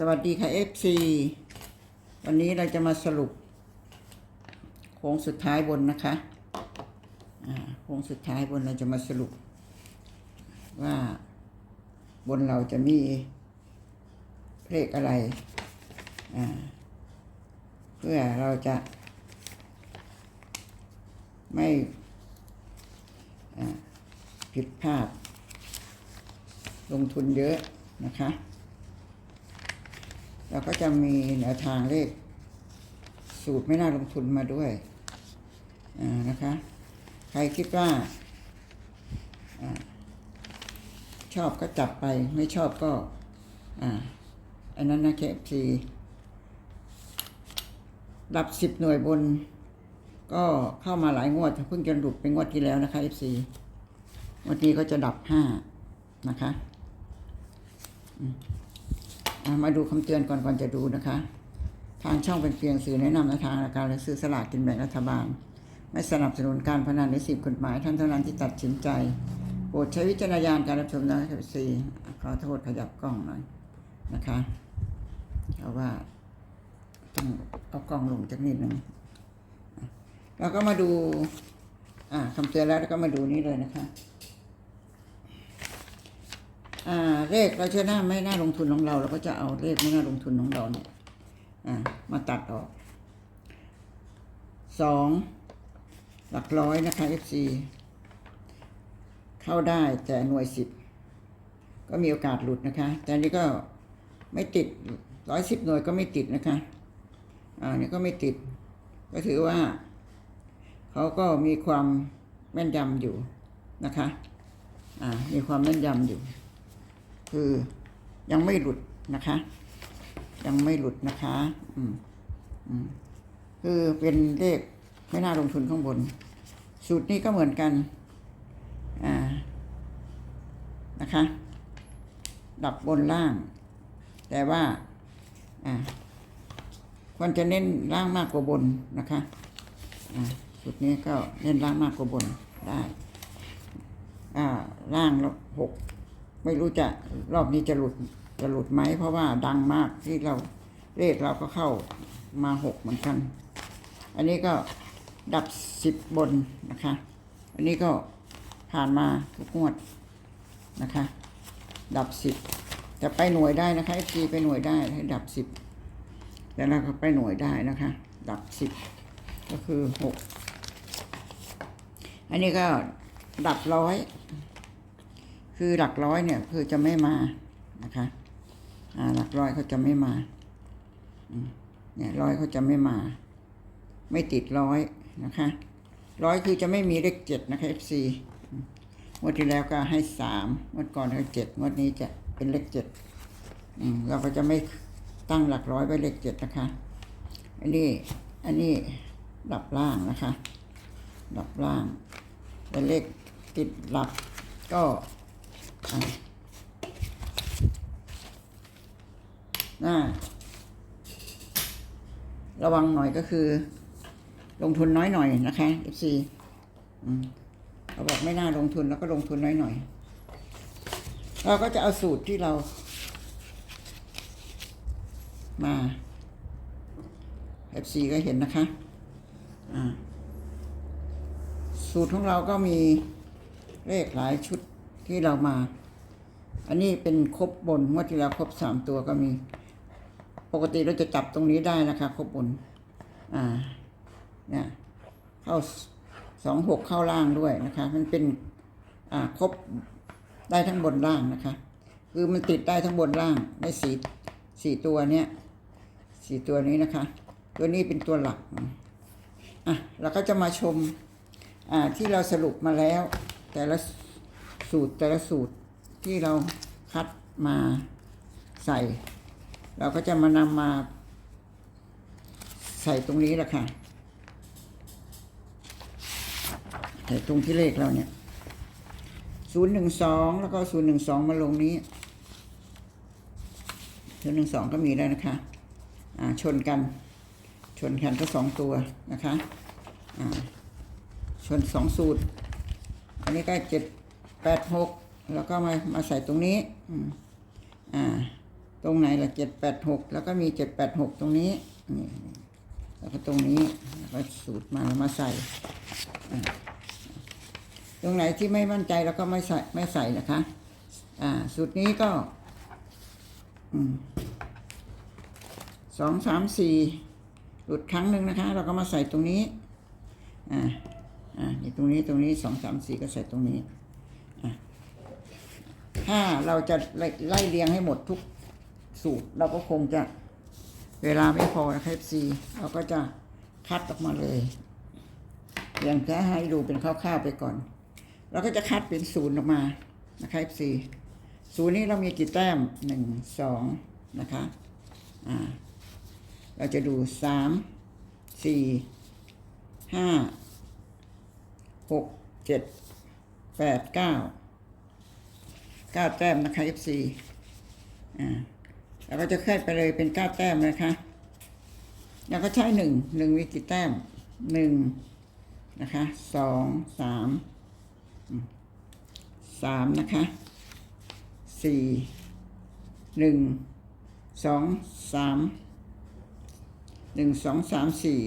สวัสดีค่ะ FC วันนี้เราจะมาสรุปโค้งสุดท้ายบนนะคะโค้งสุดท้ายบนเราจะมาสรุป ว่าบนเราจะมีเลขอะไร เพื่อเราจะ ไม่ผิดพลาด ลงทุนเยอะนะคะ เราก็จะมีแนวทางเลข สูตรไม่น่าลงทุนมาด้วยนะคะ ใครคิดว่าอชอบก็จับไปไม่ชอบก็อ่าอันนั้นนะเคฟซีรับสิบหน่วยบน ก็เข้ามาหลายงวดเพิ่งจะหลุดไปงวดที่แล้วนะคะเอฟซีวันนี้ก็จะดับห้านะคะ มาดูคำเตือนก่อนก่อนจะดูนะคะ ทางช่องเป็นเพียงสื่อแนะนำในทางราคาและซื้อสลากกินแบ่งรัฐบาล ไม่สนับสนุนการพนันในสิ่งกฎหมายท่านเท่านั้นที่ตัดสินใจโปรดใช้วิจารณญาณการรับชมนะครับซีขอโทษขยับกล้องหน่อยนะคะเพราะว่าต้องเอากล้องลงจากนิดหนึ่งอะเราก็มาดูอ่าคำเตือนแล้วแล้วก็มาดูนี่เลยนะคะ เลขเราจะหน้าไม่น่าลงทุนของเรา เราก็จะเอาเลขไม่น่าลงทุนของเราเนี่ยมาตัดออกสองหลักร้อยนะคะ FC เข้าได้แต่หน่วยสิบก็มีโอกาสหลุดนะคะ แต่นนี้ก็ไม่ติดร้อยสิบหน่วยก็ไม่ติดนะคะอ่านี่ก็ไม่ติด ก็ถือว่า เขาก็มีความแม่นยำอยู่นะคะ อ่า มีความแม่นยำอยู่ คือยังไม่หลุดนะคะ ยังไม่หลุดนะคะ อืมอืมคือเป็นเลขไม่น่าลงทุนข้างบน สูตรนี้ก็เหมือนกัน อ่า นะคะ ดับบนล่าง แต่ว่า อ่า ควรจะเน้นล่างมากกว่าบนนะคะ อ่า สูตรนี้ก็เน้นล่างมากกว่าบนได้ อ่า ล่างหก ไม่รู้จะรอบนี้จะหลุดจะหลุดไหมเพราะว่าดังมากที่เราเลขเราก็เข้ามาหกเหมือนกัน อันนี้ก็ดับสิบบนนะคะ อันนี้ก็ผ่านมาทุกงวดนะคะ ดับสิบจะไปหน่วยได้นะคะเอฟซีไปหน่วยได้ให้ดับสิบแล้วเราก็ไปหน่วยได้นะคะ ดับสิบก็คือหกอันนี้ก็ดับร้อย คือหลักร้อยเนี่ยคือจะไม่มานะคะ อ่าหลักร้อยเขาจะไม่มาเนี่ยร้อยเขาจะไม่มา ไม่ติดร้อยนะคะร้อยคือจะไม่มีเลขเจ็ดนะคะ FC อืมงวดที่แล้วก็ให้สามงวดก่อนก็เจ็ดงวดนี้จะเป็นเลขเจ็ดเราก็จะไม่ตั้งหลักร้อยไว้เลขเจ็ดนะคะ อันนี้อันนี้ดับล่างนะคะ ดับล่างแต่เลขติดหลักก็ น่าระวังหน่อยก็คือ ลงทุนน้อยหน่อยนะคะ FC เขาบอกไม่น่าลงทุนแล้วก็ลงทุนน้อยหน่อย เราก็จะเอาสูตรที่เรา มา FC ก็เห็นนะคะ สูตรของเราก็มีเลขหลายชุด ที่เรามา อันนี้เป็นครบบนงวดที่แล้วครบสามตัวก็มี ปกติเราจะจับตรงนี้ได้นะคะครบบน อ่าเนี่ยเข้าสองหกเข้าล่างด้วยนะคะ มันเป็นอ่าครบได้ทั้งบนล่างนะคะ คือมันติดได้ทั้งบนล่างได้สี่สี่ตัวเนี้ยสี่ตัวนี้นะคะ ตัวนี้เป็นตัวหลักอะเราก็จะมาชมอ่าที่เราสรุปมาแล้ว แต่ละ สูตรแต่ละสูตรที่เราคัดมาใส่ เราก็จะมานำมา ใส่ตรงนี้แหละค่ะ ใส่ตรงที่เลขเราเนี่ยศูนย์หนึ่งสองแล้วก็ศูนย์หนึ่งสองมาลงนี้ศูนย์หนึ่งสองก็มีแล้วนะคะ อ่าชนกัน ชนกันก็สองตัวนะคะ อ่าชนสองสูตร อันนี้ก็เจ็ด แปดหกแล้วก็มามาใส่ตรงนี้อืมอ่า ตรงไหนละเจ็ดแปดหกแล้วก็มีเจ็ดแปดหกตรงนี้นี่แล้วก็ตรงนี้แล้วก็สูตรมาแล้วมาใส่ ตรงไหนที่ไม่มั่นใจแล้วก็ไม่ใส่ไม่ใส่นะคะ อ่า สูตรนี้ก็อืมสองสามสี่หลุดครั้งหนึ่งนะคะ เราก็มาใส่ตรงนี้ อ่า อ่านี่ตรงนี้ตรงนี้สองสามสี่ก็ใส่ตรงนี้ ถ้าเราจะไล่ไล่เรียงให้หมดทุกสูตร เราก็คงจะเวลาไม่พอนะครับซีเราก็จะคัดออกมาเลย อย่างจะให้ดูเป็นคร่าวๆไปก่อน เราก็จะคัดเป็นศูนย์ออกมานะครับซีศูนย์นี้เรามีกี่แต้มหนึ่งสองนะคะอ่าเราจะดูสามสี่ห้าหกเจ็ดแปดเก้า เก้าแต้มนะคะ FC อ่าแล้วก็จะเคลื่อนไปเลยเป็นเก้าแต้มนะคะ แล้วก็ใช้หนึ่งหนึ่งมีกี่แต้มหนึ่งนะคะสองสามสามนะคะสี่หนึ่งสองสามหนึ่งสองสามสี่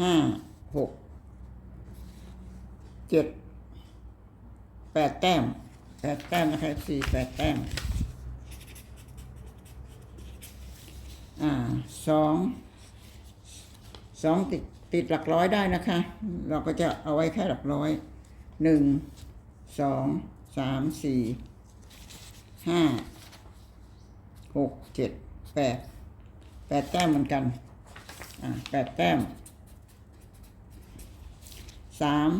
ห้าหกเจ็ดแปดแต้ม ปดแต้มนะคะสี่แปดแต้ม อ่าสองสองติดติดหลักร้อยได้นะคะ เราก็จะเอาไว้แค่หลักร้อยหนึ่งสองสามสี่ห้าหกเจ็ดแปดแปดแต้มเหมือนกัน อ่าแปดแต้มสาม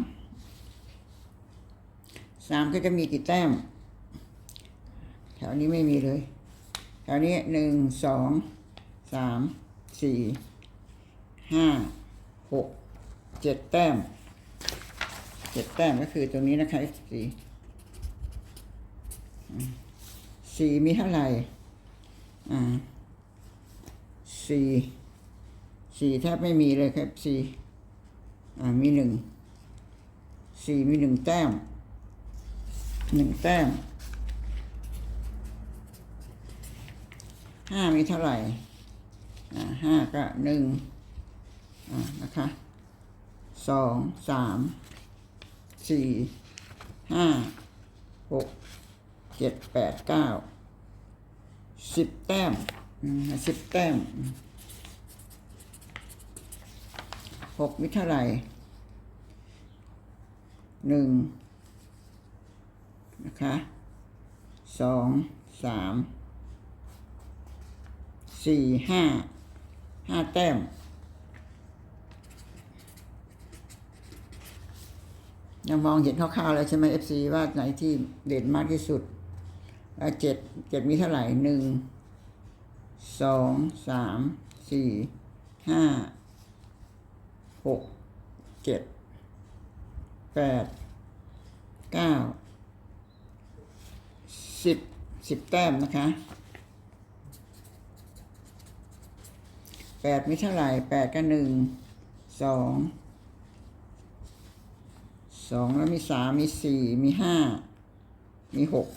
สามก็จะมีกี่แต้ม แถวนี้ไม่มีเลย แถวนี้หนึ่งสองสามสี่ห้าหกเจ็ดแต้มเจ็ดแต้มก็คือตรงนี้นะคะสี่สี่มีเท่าไหร่อ่าสี่สี่แทบไม่มีเลยครับสี่อ่ามีหนึ่งสี่มีหนึ่งแต้ม หนึ่งแต้มห้ามีเท่าไหร่ห้าก็หนึ่งนะคะสองสามสี่ห้าหกเจ็ดแปดเก้าสิบแต้มสิบแต้มหกมีเท่าไหร่หนึ่ง นะคะสองสามสี่ห้าห้าแต้มยังมองเห็นคร่าวๆแล้วใช่ไหม FC ว่าไหนที่เด่นมากที่สุดแล้วเจ็ดเจ็ดมีเท่าไหร่หนึ่งสองสามสี่ห้าหกเจ็ดแปดเก้า สิบสิบแต้มนะคะแปดมีเท่าไหร่แปดก็หนึ่งสองสองแล้วมีสามมีสี่มีห้ามีหก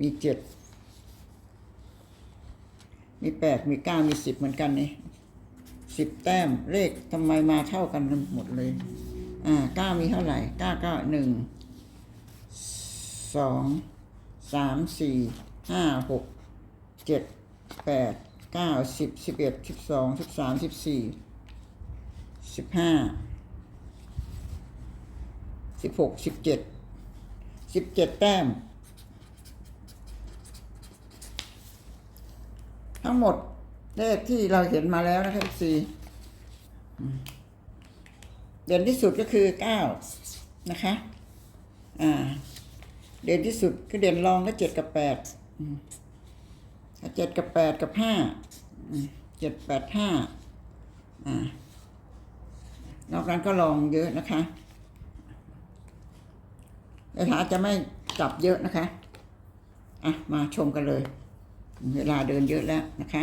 มีเจ็ดมีแปดมีเก้ามีสิบเหมือนกันนี่สิบแต้มเลขทำไมมาเท่ากันหมดเลย อ่าเก้ามีเท่าไหร่เก้าก็หนึ่งสอง สามสี่ห้าหกเจ็ดแปดเก้าสิบสิบเอ็ดสิบสองสิบสามสิบสี่สิบห้าสิบหกสิบเจ็ดสิบเจ็ดแต้ม ทั้งหมดเลขที่เราเห็นมาแล้วนะครับสี่เด่นที่สุดก็คือเก้านะคะ อ่า เด่นที่สุดคือเด่นรองก็เจ็ดกับแปดเจ็ดกับแปดกับห้าเจ็ดแปดห้าอ่านอกนั้นก็ลองเยอะนะคะแต่ถ้าจะไม่จับเยอะนะคะ อะ มาชมกันเลย เวลาเดินเยอะแล้วนะคะ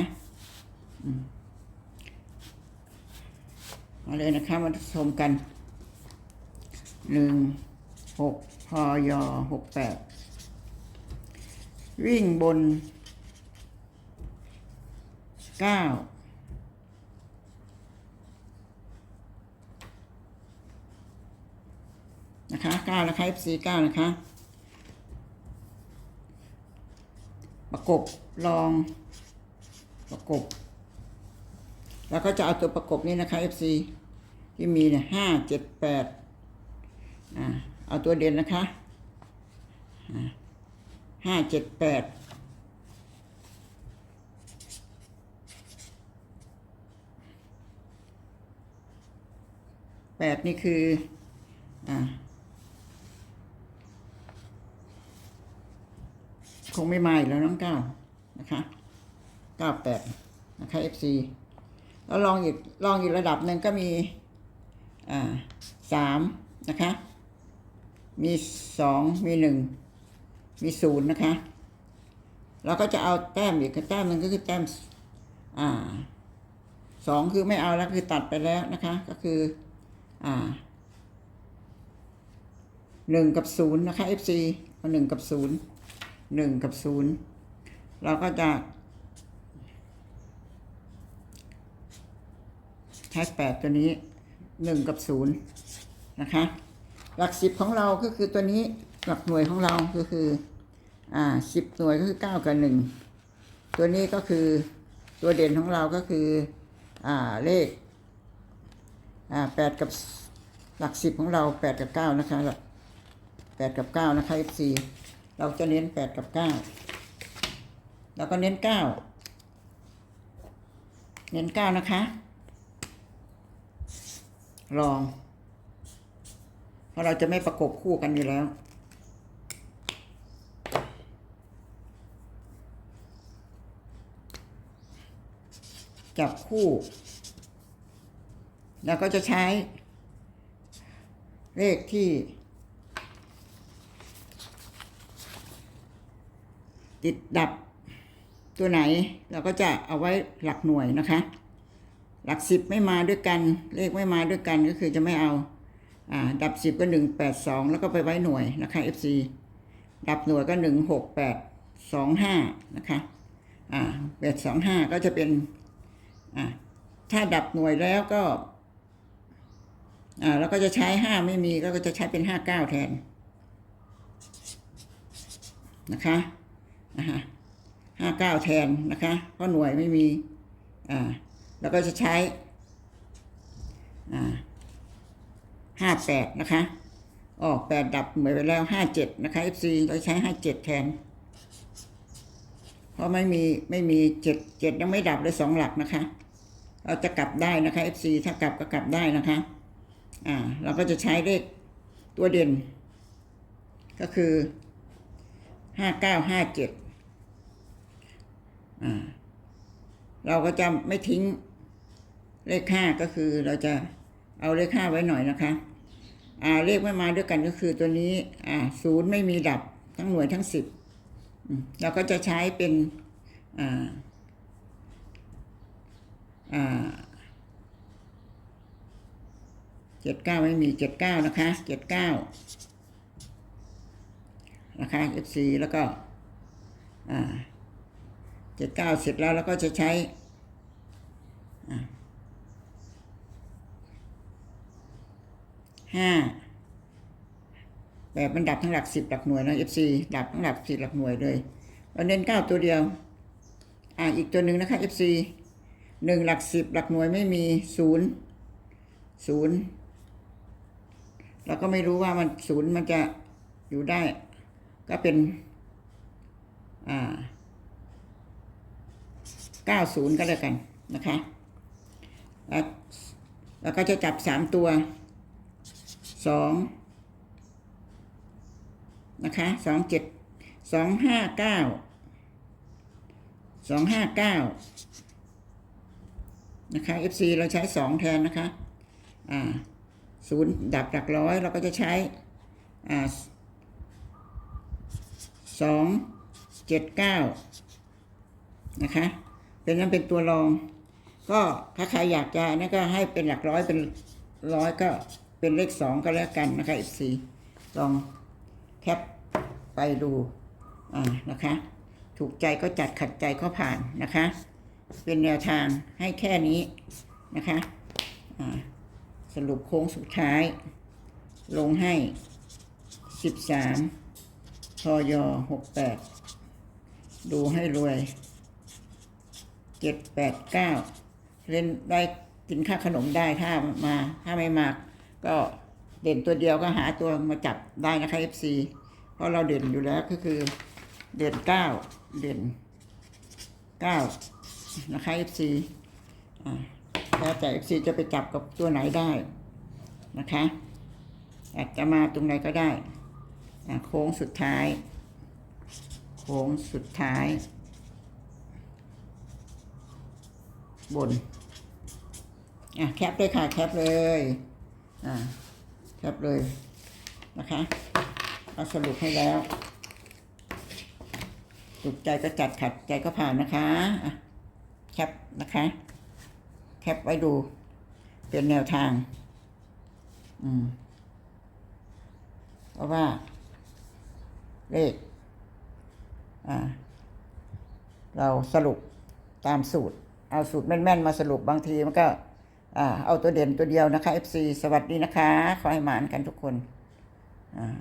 มาเลยนะคะ มาชมกันหนึ่ง หกพอยหกแปดวิ่งบนเก้านะคะเก้านะคะ FC เก้านะคะ ประกบลองประกบ แล้วก็จะเอาตัวประกบนี้นะคะ FC ที่มีเนี่ยห้าเจ็ดแปดอ่า เอาตัวเด่นนะคะห้าเจ็ดแปดแปดนี่คืออ่าคงไม่มาอีกแล้วน้องเก้านะคะเก้าแปดนะคะ FC แล้วลองอีกลองอีกระดับหนึ่งก็มีอ่าสามนะคะ มีสองมีหนึ่งมีศูนย์นะคะ เราก็จะเอาแต้มอีกแต้มหนึ่งก็คือแต้มอ่าสองคือไม่เอาแล้วคือตัดไปแล้วนะคะ ก็คืออ่าหนึ่งกับศูนย์นะคะ FC หนึ่งกับศูนย์หนึ่งกับศูนย์เราก็จะแท็กแปดตัวนี้หนึ่งกับศูนย์นะคะ หลักสิบของเราก็คือตัวนี้หลักหน่วยของเราก็คือ อ่าสิบหน่วยก็คือเก้ากับหนึ่งตัวนี้ก็คือตัวเด่นของเราก็คือ อ่าเลข อ่าแปดกับหลักสิบของเราแปดกับเก้านะคะหลักแปดกับเก้านะคะ FC เราจะเน้นแปดกับเก้าแล้วก็เน้นเก้าเน้นเก้านะคะ ลอง ราะเราจะไม่ประกบคู่กันอยู่แล้ว จับคู่ แล้วก็จะใช้ เลขที่ ติดดับตัวไหน เราก็จะเอาไว้หลักหน่วยนะคะ หลักสิบไม่มาด้วยกัน เลขไม่มาด้วยกันก็คือจะไม่เอา อ่าดับสิบก็หนึ่งแปดสองแล้วก็ไปไว้หน่วยนะคะ FC ดับหน่วยก็หนึ่งหกแปดสองห้านะคะอ่าแปดสองห้าก็จะเป็นอ่าถ้าดับหน่วยแล้วก็อ่าแล้วก็จะใช้ห้าไม่มีก็จะใช้เป็นห้าเก้าแทนนะคะอ่าฮะห้าเก้าแทนนะคะเพราะหน่วยไม่มีอ่าแล้วก็จะใช้อ่า ห้าแปดนะคะ ออกแปดดับเหมือนไปแล้วห้าเจ็ดนะคะ FC เราใช้ห้าเจ็ดแทน เพราะไม่มีไม่มีเจ็ดเจ็ดยังไม่ดับเลยสองหลักนะคะ เราจะกลับได้นะคะ FC ถ้ากลับก็กลับได้นะคะ อ่า เราก็จะใช้เลขตัวเด่น ก็คือห้าเก้าห้าเจ็ดอ่า เราก็จะไม่ทิ้งเลขห้าก็คือเราจะ เอาเลขห้าไว้หน่อยนะคะ อ่าเลขไม่มาด้วยกันก็คือตัวนี้ อ่าศูนย์ไม่มีดับทั้งหน่วยทั้งสิบเราก็จะใช้เป็น อ่า อ่าเจ็ดเก้าไม่มีเจ็ดเก้านะคะเจ็ดเก้านะคะ FC แล้วก็ อ่าเจ็ดเก้าเสร็จแล้วเราก็จะใช้ ห้าแบบมันดับทั้งหลักสิบหลักหน่วยนะ FC ดับทั้งหลักสิบหลักหน่วยเลยเราเน้นเก้าตัวเดียว อ่าอีกตัวหนึ่งนะคะ FC หนึ่งหลักสิบหลักหน่วยไม่มีศูนย์ศูนย์เราก็ไม่รู้ว่ามันศูนย์มันจะอยู่ได้ ก็เป็น อ่าเก้าศูนย์ก็แล้วกันนะคะแล้วแล้วก็จะจับสามตัว สองนะคะสองเจ็ดสองห้าเก้าสองห้าเก้านะคะ FC เราใช้สองแทนนะคะ อ่าศูนย์ดับหลักร้อยเราก็จะใช้ อ่าสองเจ็ดเก้านะคะ เป็นนั้นเป็นตัวรอง ก็ถ้าใครอยากจะนั่นก็ให้เป็นหลักร้อยเป็นร้อยก็ เป็นเลขสองก็แล้วกันนะคะอีกสี่ลองแคปไปดูอ่านะคะ ถูกใจก็จัดขัดใจก็ผ่านนะคะ เป็นแนวทางให้แค่นี้นะคะอ่าสรุปโค้งสุดท้าย ลงให้สิบสามพยหกแปดดูให้รวยเจ็ดแปดเก้าเล่นได้กินค่าขนมได้ถ้ามา ถ้าไม่มาก ก็เด่นตัวเดียวก็หาตัวมาจับได้นะคะ FC เพราะเราเด่นอยู่แล้วก็คือเด่นเก้าเด่นเก้านะคะ FC อ่าแล้วแต่ FC จะไปจับกับตัวไหนได้นะคะอาจจะมาตรงไหนก็ได้โค้งสุดท้าย โค้งสุดท้าย บนอะแคปเลยค่ะ แคปเลย อ่าแคปเลยนะคะเอาสรุปให้แล้วถูกใจก็จัดขัดใจก็ผ่านนะคะแคปนะคะ แคปไว้ดูเป็นแนวทาง อืมเพราะว่า เลขอ่า เราสรุปตามสูตร เอาสูตรแม่นๆมาสรุปบางทีมันก็ เอาตัวเด่นตัวเดียวนะคะ FC สวัสดีนะคะ ขอให้หมานกันทุกคนอ่า